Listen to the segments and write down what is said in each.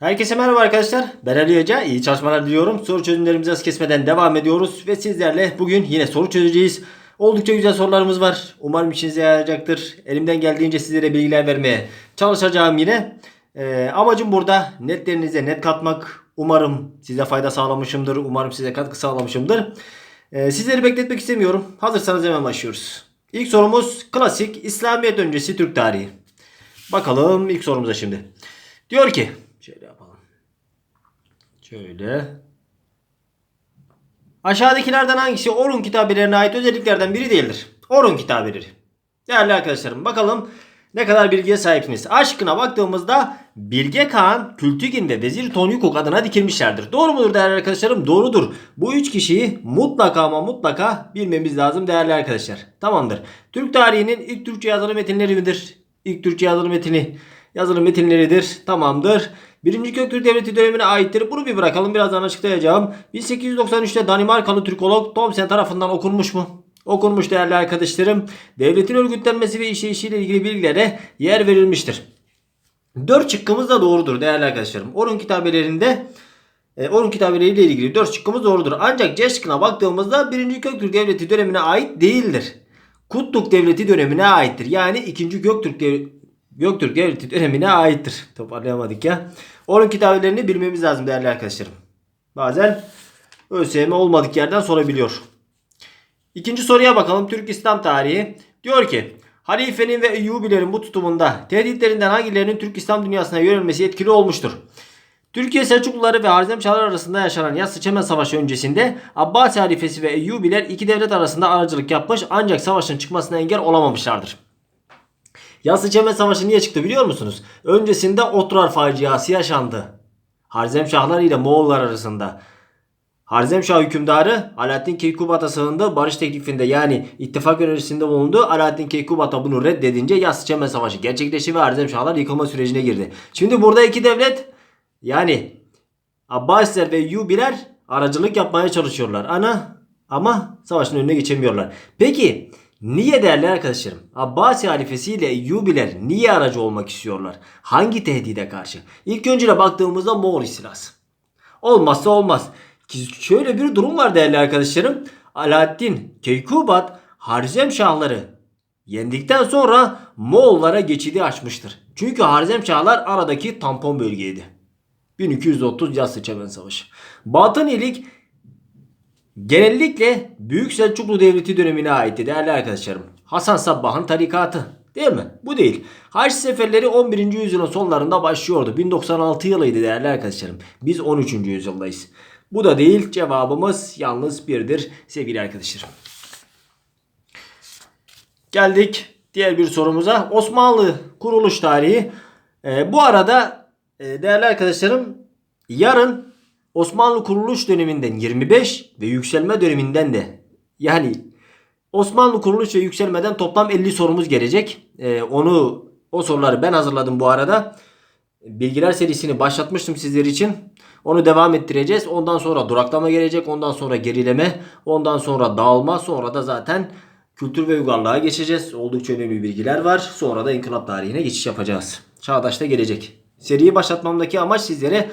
Herkese merhaba arkadaşlar. Ben Ali Hoca. İyi çalışmalar diliyorum. Soru çözümlerimizi az kesmeden devam ediyoruz. Ve sizlerle bugün yine soru çözeceğiz. Oldukça güzel sorularımız var. Umarım işinize yarayacaktır. Elimden geldiğince sizlere bilgiler vermeye çalışacağım yine. Ee, amacım burada netlerinize net katmak. Umarım size fayda sağlamışımdır. Umarım size katkı sağlamışımdır. Ee, sizleri bekletmek istemiyorum. Hazırsanız hemen başlıyoruz. İlk sorumuz klasik İslamiyet öncesi Türk tarihi. Bakalım ilk sorumuza şimdi. Diyor ki şöyle yapalım. Şöyle. Aşağıdakilerden hangisi Orhun kitabelerine ait özelliklerden biri değildir? Orhun kitabeleri. Değerli arkadaşlarım bakalım ne kadar bilgiye sahipsiniz. Aşkına baktığımızda Bilge Kağan, Kültügin ve Vezir Tonyukuk adına dikilmişlerdir. Doğru mudur değerli arkadaşlarım? Doğrudur. Bu üç kişiyi mutlaka ama mutlaka bilmemiz lazım değerli arkadaşlar. Tamamdır. Türk tarihinin ilk Türkçe yazılı metinleri midir? İlk Türkçe yazılı metini yazılı metinleridir. Tamamdır. Birinci Köktürk Devleti dönemine aittir. Bunu bir bırakalım. Birazdan açıklayacağım. 1893'te Danimarkalı Türkolog Thomsen tarafından okunmuş mu? Okunmuş değerli arkadaşlarım. Devletin örgütlenmesi ve işleyişiyle ilgili bilgilere yer verilmiştir. Dört çıkkımız da doğrudur değerli arkadaşlarım. Orhun kitabelerinde e, Orhun kitabeleriyle ilgili dört çıkkımız doğrudur. Ancak C şıkkına baktığımızda 1. Köktürk Devleti dönemine ait değildir. Kutluk Devleti dönemine aittir. Yani 2. Göktürk Devleti Göktürk Devleti dönemine aittir. Toparlayamadık ya. Orhun kitabelerini bilmemiz lazım değerli arkadaşlarım. Bazen ÖSYM olmadık yerden sorabiliyor. İkinci soruya bakalım. Türk İslam tarihi. Diyor ki Halifenin ve Eyyubilerin bu tutumunda tehditlerinden hangilerinin Türk İslam dünyasına yönelmesi etkili olmuştur? Türkiye Selçukluları ve Harzemşahlar arasında yaşanan Yassı Çemen Savaşı öncesinde Abbasi halifesi ve Eyyubiler iki devlet arasında aracılık yapmış ancak savaşın çıkmasına engel olamamışlardır. Yassı Çemen Savaşı niye çıktı biliyor musunuz? Öncesinde Otrar faciası yaşandı. Harzemşahlar ile Moğollar arasında. Harzemşah hükümdarı Alaaddin Keykubat'a sığındı. Barış teklifinde yani ittifak önerisinde bulundu. Alaaddin Keykubat da bunu reddedince Yassı Çemen Savaşı gerçekleşti ve Harzemşahlar yıkılma sürecine girdi. Şimdi burada iki devlet yani Abbasiler ve Eyyubiler aracılık yapmaya çalışıyorlar. Ana ama savaşın önüne geçemiyorlar. Peki niye değerli arkadaşlarım? Abbasi halifesi ile Eyyubiler niye aracı olmak istiyorlar? Hangi tehdide karşı? İlk önce baktığımızda Moğol istilası. Olmazsa olmaz. Ki şöyle bir durum var değerli arkadaşlarım. Alaaddin Keykubat Harzemşahları yendikten sonra Moğollara geçidi açmıştır. Çünkü Harzemşahlar aradaki tampon bölgeydi. 1230 Yassı Çemen Savaşı. Batınilik genellikle Büyük Selçuklu Devleti dönemine aitti değerli arkadaşlarım. Hasan Sabbah'ın tarikatı. Değil mi? Bu değil. Haç seferleri 11. yüzyılın sonlarında başlıyordu. 1096 yılıydı değerli arkadaşlarım. Biz 13. yüzyıldayız. Bu da değil. Cevabımız yalnız birdir sevgili arkadaşlarım. Geldik diğer bir sorumuza. Osmanlı kuruluş tarihi. Ee, bu arada e, değerli arkadaşlarım yarın Osmanlı kuruluş döneminden 25 ve yükselme döneminden de yani Osmanlı kuruluş ve yükselmeden toplam 50 sorumuz gelecek. Ee, onu o soruları ben hazırladım bu arada. Bilgiler serisini başlatmıştım sizler için. Onu devam ettireceğiz. Ondan sonra duraklama gelecek. Ondan sonra gerileme. Ondan sonra dağılma. Sonra da zaten kültür ve uygarlığa geçeceğiz. Oldukça önemli bilgiler var. Sonra da inkılap tarihine geçiş yapacağız. Çağdaş'ta gelecek. Seriyi başlatmamdaki amaç sizlere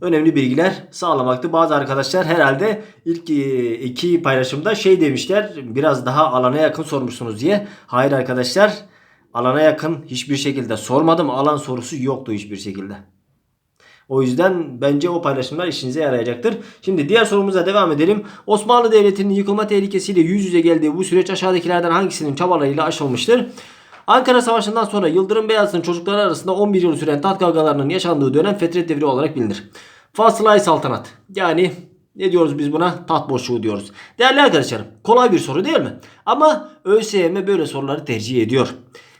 önemli bilgiler sağlamaktı. Bazı arkadaşlar herhalde ilk e, iki paylaşımda şey demişler biraz daha alana yakın sormuşsunuz diye. Hayır arkadaşlar alana yakın hiçbir şekilde sormadım. Alan sorusu yoktu hiçbir şekilde. O yüzden bence o paylaşımlar işinize yarayacaktır. Şimdi diğer sorumuza devam edelim. Osmanlı Devleti'nin yıkılma tehlikesiyle yüz yüze geldiği bu süreç aşağıdakilerden hangisinin çabalarıyla aşılmıştır? Ankara Savaşı'ndan sonra Yıldırım Beyazıt'ın çocukları arasında 11 yıl süren taht kavgalarının yaşandığı dönem Fetret Devri olarak bilinir. Fasılay Saltanat. Yani ne diyoruz biz buna? Taht boşluğu diyoruz. Değerli arkadaşlarım kolay bir soru değil mi? Ama ÖSYM böyle soruları tercih ediyor.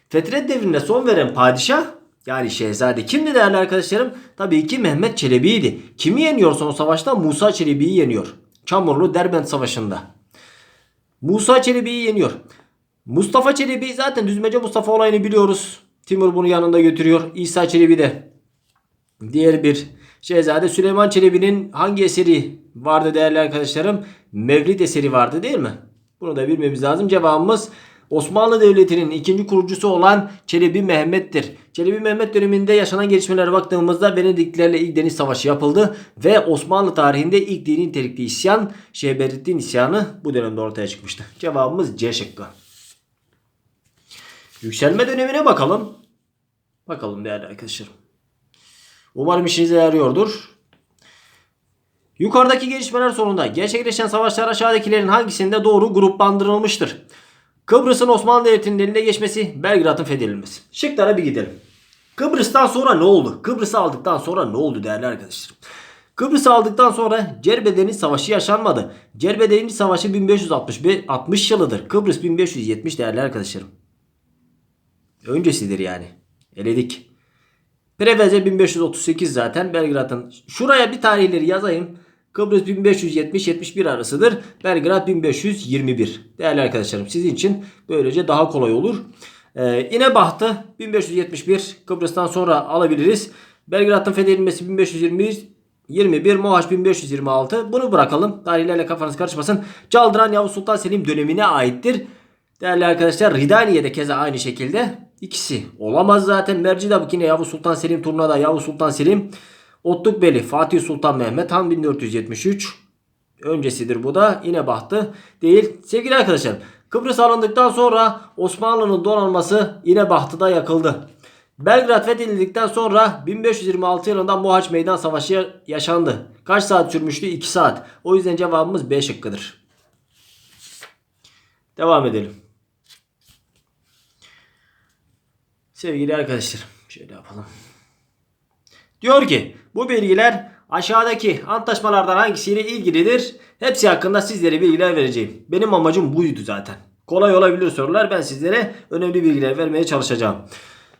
Fetret devrine son veren padişah yani şehzade kimdi değerli arkadaşlarım? Tabii ki Mehmet Çelebi'ydi. Kimi yeniyor son savaşta? Musa Çelebi'yi yeniyor. Çamurlu Derbent Savaşı'nda. Musa Çelebi'yi yeniyor. Mustafa Çelebi zaten Düzmece Mustafa olayını biliyoruz. Timur bunu yanında götürüyor. İsa Çelebi de diğer bir şehzade. Süleyman Çelebi'nin hangi eseri vardı değerli arkadaşlarım? Mevlid eseri vardı değil mi? Bunu da bilmemiz lazım. Cevabımız Osmanlı Devleti'nin ikinci kurucusu olan Çelebi Mehmet'tir. Çelebi Mehmet döneminde yaşanan gelişmelere baktığımızda Venediklilerle ilk deniz savaşı yapıldı ve Osmanlı tarihinde ilk dini nitelikli isyan Şehberettin isyanı bu dönemde ortaya çıkmıştı. Cevabımız C şıkkı. Yükselme dönemine bakalım. Bakalım değerli arkadaşlarım. Umarım işinize yarıyordur. Yukarıdaki gelişmeler sonunda gerçekleşen savaşlar aşağıdakilerin hangisinde doğru gruplandırılmıştır? Kıbrıs'ın Osmanlı Devleti'nin eline geçmesi, Belgrad'ın fethedilmesi. Şıklara bir gidelim. Kıbrıs'tan sonra ne oldu? Kıbrıs'ı aldıktan sonra ne oldu değerli arkadaşlarım? Kıbrıs'ı aldıktan sonra Cerbedeniz Savaşı yaşanmadı. Cerbedeniz Savaşı 1560 yılıdır. Kıbrıs 1570 değerli arkadaşlarım. Öncesidir yani. Eledik. Preveze 1538 zaten Belgrad'ın. Şuraya bir tarihleri yazayım. Kıbrıs 1570-71 arasıdır. Belgrad 1521. Değerli arkadaşlarım sizin için böylece daha kolay olur. Ee, İnebahtı 1571 Kıbrıs'tan sonra alabiliriz. Belgrad'ın fethedilmesi 1521 21 Mohaç 1526 bunu bırakalım. Tarihlerle kafanız karışmasın. Caldıran Yavuz Sultan Selim dönemine aittir. Değerli arkadaşlar Ridaniye'de keza aynı şekilde ikisi olamaz zaten. Mercidabık yine Yavuz Sultan Selim turnada Yavuz Sultan Selim. Otlukbeli Fatih Sultan Mehmet Han 1473 öncesidir bu da yine bahtı değil. Sevgili arkadaşlar Kıbrıs alındıktan sonra Osmanlı'nın donanması yine bahtıda yakıldı. Belgrad fethedildikten sonra 1526 yılında Mohaç Meydan Savaşı yaşandı. Kaç saat sürmüştü? 2 saat. O yüzden cevabımız B şıkkıdır. Devam edelim. Sevgili arkadaşlar şöyle yapalım. Diyor ki bu bilgiler aşağıdaki antlaşmalardan hangisiyle ilgilidir? Hepsi hakkında sizlere bilgiler vereceğim. Benim amacım buydu zaten. Kolay olabilir sorular. Ben sizlere önemli bilgiler vermeye çalışacağım.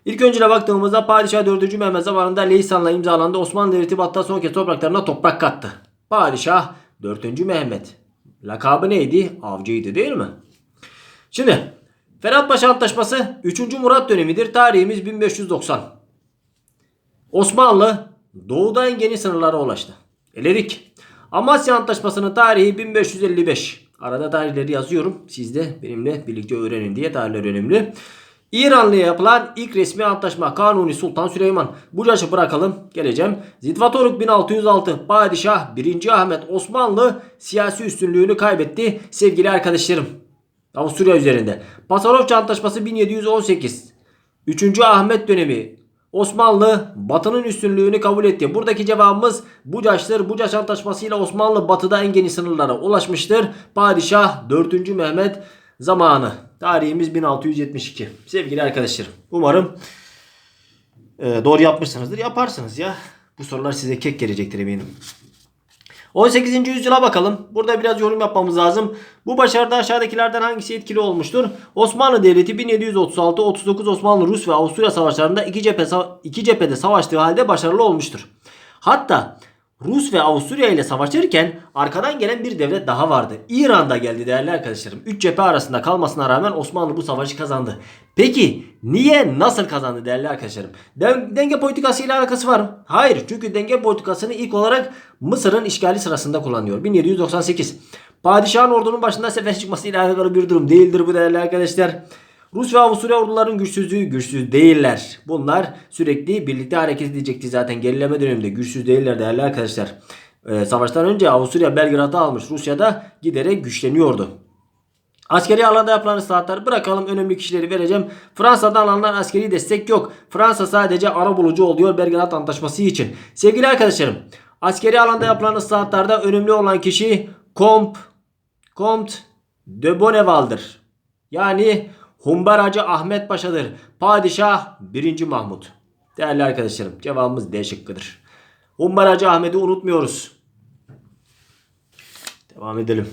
İlk öncüne baktığımızda Padişah 4. Mehmet zamanında Leysan'la imzalandı. Osmanlı Devleti Batı son kez topraklarına toprak kattı. Padişah 4. Mehmet. Lakabı neydi? Avcıydı değil mi? Şimdi Ferhat Paşa Antlaşması 3. Murat dönemidir. Tarihimiz 1590. Osmanlı doğuda en geniş sınırlara ulaştı. Eledik. Amasya Antlaşması'nın tarihi 1555. Arada tarihleri yazıyorum. Siz de benimle birlikte öğrenin diye tarihler önemli. İranlı'ya yapılan ilk resmi antlaşma Kanuni Sultan Süleyman. Bu yaşı bırakalım. Geleceğim. Zitvatoruk 1606. Padişah 1. Ahmet Osmanlı siyasi üstünlüğünü kaybetti. Sevgili arkadaşlarım. Avusturya üzerinde. Pasarofça Antlaşması 1718. 3. Ahmet dönemi Osmanlı Batı'nın üstünlüğünü kabul etti. Buradaki cevabımız Bucaş'tır. Bucaş Antlaşması ile Osmanlı Batı'da en geniş sınırlara ulaşmıştır. Padişah 4. Mehmet zamanı. Tarihimiz 1672. Sevgili arkadaşlarım umarım e, doğru yapmışsınızdır. Yaparsınız ya. Bu sorular size kek gelecektir eminim. 18. yüzyıla bakalım. Burada biraz yorum yapmamız lazım. Bu başarıda aşağıdakilerden hangisi etkili olmuştur? Osmanlı Devleti 1736-39 Osmanlı, Rus ve Avusturya savaşlarında iki, cephe, iki cephede savaştığı halde başarılı olmuştur. Hatta Rus ve Avusturya ile savaşırken arkadan gelen bir devlet daha vardı. İran'da geldi değerli arkadaşlarım. Üç cephe arasında kalmasına rağmen Osmanlı bu savaşı kazandı. Peki niye nasıl kazandı değerli arkadaşlarım? Denge politikası ile alakası var mı? Hayır çünkü denge politikasını ilk olarak Mısır'ın işgali sırasında kullanıyor. 1798. Padişahın ordunun başında sefer çıkması ile alakalı bir durum değildir bu değerli arkadaşlar. Rus ve Avusturya orduların güçsüzlüğü güçsüz değiller. Bunlar sürekli birlikte hareket edecekti zaten gerileme döneminde güçsüz değiller değerli arkadaşlar. Ee, savaştan önce Avusturya Belgrad'ı almış. Rusya'da giderek güçleniyordu. Askeri alanda yapılan ıslahatları bırakalım önemli kişileri vereceğim. Fransa'dan alınan askeri destek yok. Fransa sadece ara bulucu oluyor Belgrad Antlaşması için. Sevgili arkadaşlarım askeri alanda yapılan ıslahatlarda önemli olan kişi Comte, Comte de Bonneval'dır. Yani Humbaracı Ahmet Paşa'dır. Padişah 1. Mahmut. Değerli arkadaşlarım cevabımız D şıkkıdır. Humbaracı Ahmet'i unutmuyoruz. Devam edelim.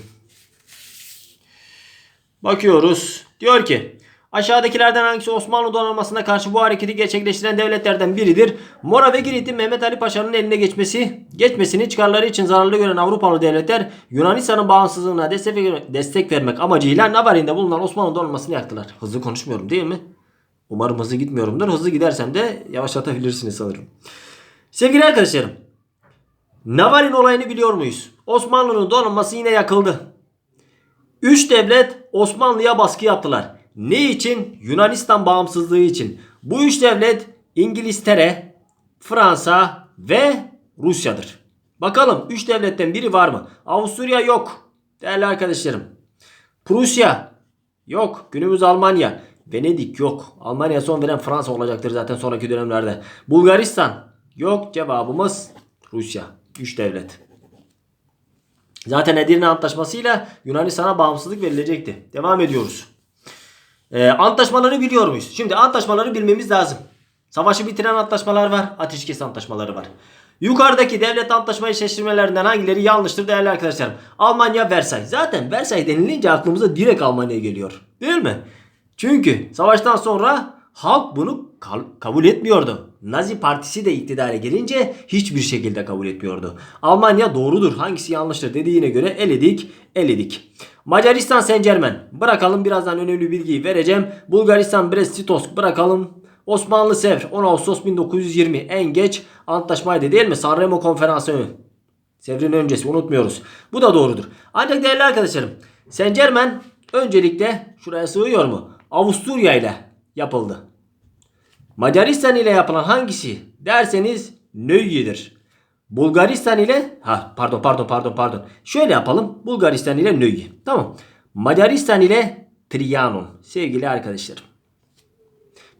Bakıyoruz. Diyor ki aşağıdakilerden hangisi Osmanlı donanmasına karşı bu hareketi gerçekleştiren devletlerden biridir? Mora ve Girit'in Mehmet Ali Paşa'nın eline geçmesi, geçmesini çıkarları için zararlı gören Avrupalı devletler Yunanistan'ın bağımsızlığına destek, destek vermek amacıyla Navarin'de bulunan Osmanlı donanmasını yaktılar. Hızlı konuşmuyorum değil mi? Umarım hızlı gitmiyorumdur. Hızlı gidersem de yavaşlatabilirsiniz sanırım. Sevgili arkadaşlarım. Navarin olayını biliyor muyuz? Osmanlı'nın donanması yine yakıldı. Üç devlet Osmanlı'ya baskı yaptılar. Ne için? Yunanistan bağımsızlığı için. Bu üç devlet İngiltere, Fransa ve Rusya'dır. Bakalım 3 devletten biri var mı? Avusturya yok. Değerli arkadaşlarım. Prusya yok. Günümüz Almanya. Venedik yok. Almanya son veren Fransa olacaktır zaten sonraki dönemlerde. Bulgaristan yok. Cevabımız Rusya. 3 devlet. Zaten Edirne Antlaşması'yla Yunanistan'a bağımsızlık verilecekti. Devam ediyoruz. Ee, antlaşmaları biliyor muyuz? Şimdi antlaşmaları bilmemiz lazım. Savaşı bitiren antlaşmalar var. Ateşkes antlaşmaları var. Yukarıdaki devlet antlaşma eşleştirmelerinden hangileri yanlıştır değerli arkadaşlarım? Almanya Versay. Zaten Versay denilince aklımıza direkt Almanya geliyor. Değil mi? Çünkü savaştan sonra halk bunu kabul etmiyordu. Nazi partisi de iktidara gelince hiçbir şekilde kabul etmiyordu. Almanya doğrudur hangisi yanlıştır dediğine göre eledik eledik. Macaristan Saint Germain bırakalım birazdan önemli bilgiyi vereceğim. Bulgaristan Brest-Litovsk bırakalım. Osmanlı Sevr 10 Ağustos 1920 en geç antlaşmaydı değil mi? Sanremo konferansı Sevr'in öncesi unutmuyoruz. Bu da doğrudur. Ancak değerli arkadaşlarım Saint Germain öncelikle şuraya sığıyor mu? Avusturya ile yapıldı. Macaristan ile yapılan hangisi derseniz Nöyye'dir. Bulgaristan ile ha pardon pardon pardon pardon. Şöyle yapalım. Bulgaristan ile Nöyye. Tamam. Macaristan ile Trianon. Sevgili arkadaşlarım.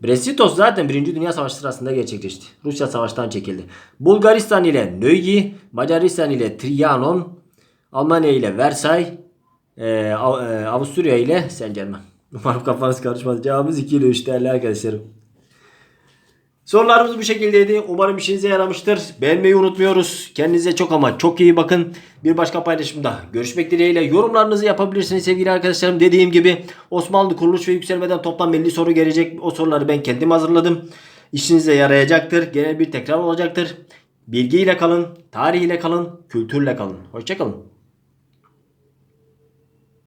Brest-Litovsk zaten 1. Dünya Savaşı sırasında gerçekleşti. Rusya savaştan çekildi. Bulgaristan ile Nöyye, Macaristan ile Trianon, Almanya ile Versay, e, e, Avusturya ile Saint Germain. Umarım kafanız karışmaz. Cevabımız 2 ile 3 değerli arkadaşlarım. Sorularımız bu şekildeydi. Umarım işinize yaramıştır. Beğenmeyi unutmuyoruz. Kendinize çok ama çok iyi bakın. Bir başka paylaşımda görüşmek dileğiyle yorumlarınızı yapabilirsiniz sevgili arkadaşlarım. Dediğim gibi Osmanlı kuruluş ve yükselmeden toplam 50 soru gelecek. O soruları ben kendim hazırladım. İşinize yarayacaktır. Genel bir tekrar olacaktır. Bilgiyle kalın, tarihiyle kalın, kültürle kalın. Hoşçakalın.